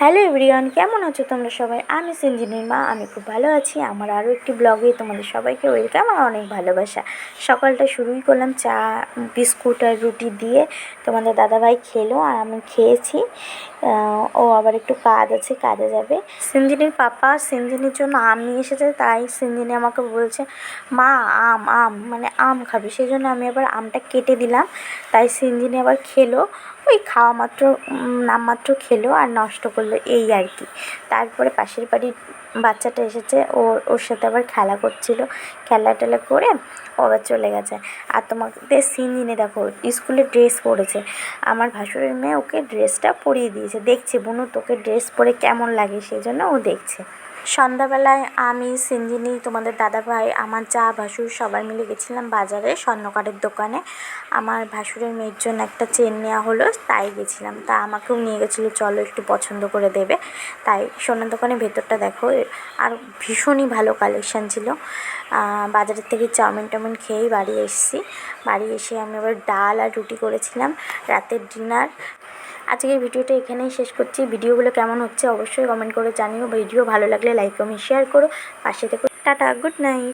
Hello everyone, কেমন আছো তোমরা সবাই? আমি সিঞ্জিনির মা, আমি খুব ভালো আছি। আমার আরও একটি ব্লগে তোমাদের সবাইকে ওয়েলকাম আর অনেক ভালোবাসা। সকালটা শুরুই করলাম চা, বিস্কুট আর রুটি দিয়ে। তোমাদের দাদাভাই খেলো আর আমি খেয়েছি। ও আবার একটু কাজ আছে, কাজে যাবে। সিঞ্জিনির পাপা সিঞ্জিনির জন্য আম নিয়ে এসেছে, তাই সিঞ্জিনি আমাকে বলছে, মা, আম আম মানে আম খাবে। সেই জন্য আমি আবার আমটা কেটে দিলাম। তাই সিঞ্জিনি আবার খেলো। ওই খাওয়া মাত্র নামমাত্র খেলো আর নষ্ট করল এই আর কি। তারপরে পাশের বাড়ির বাচ্চাটা এসেছে, ও, ওর সাথে আবার খেলা করছিল। খেলা টেলা করে ও আবার চলে গেছে। আর তোমাদের সিনজিনে দেখো, স্কুলে ড্রেস পরেছে। আমার ভাসুরের মেয়ে ওকে ড্রেসটা পরিয়ে দিয়েছে। দেখছে বুনু তোকে ড্রেস পরে কেমন লাগে সেই জন্য ও দেখছে। সন্ধ্যাবেলায় আমি, সিঞ্জিনি, তোমাদের দাদাভাই, আমার চা ভাসুর সবাই মিলে গেছিলাম বাজারে স্বর্ণকারের দোকানে। আমার ভাসুরের মেয়ের জন্য একটা চেন নেওয়া হলো, তাই গেছিলাম। তা আমাকেও নিয়ে গেছিল, চলো একটু পছন্দ করে দেবে। তাই সোনার দোকানের ভেতরটা দেখো, আর ভীষণই ভালো কালেকশান ছিল। বাজারের থেকে চাউমিন টাউমিন খেয়েই বাড়ি এসেছি। বাড়ি এসে আমি আবার ডাল আর রুটি করেছিলাম। রাতের ডিনার আজকের ভিডিওটা এখানেই শেষ করছি। ভিডিওগুলো কেমন হচ্ছে অবশ্যই কমেন্ট করে জানিও। ভিডিও ভালো লাগলে লাইক কমেন্ট শেয়ার করো। পাশে থেকে। Tata good night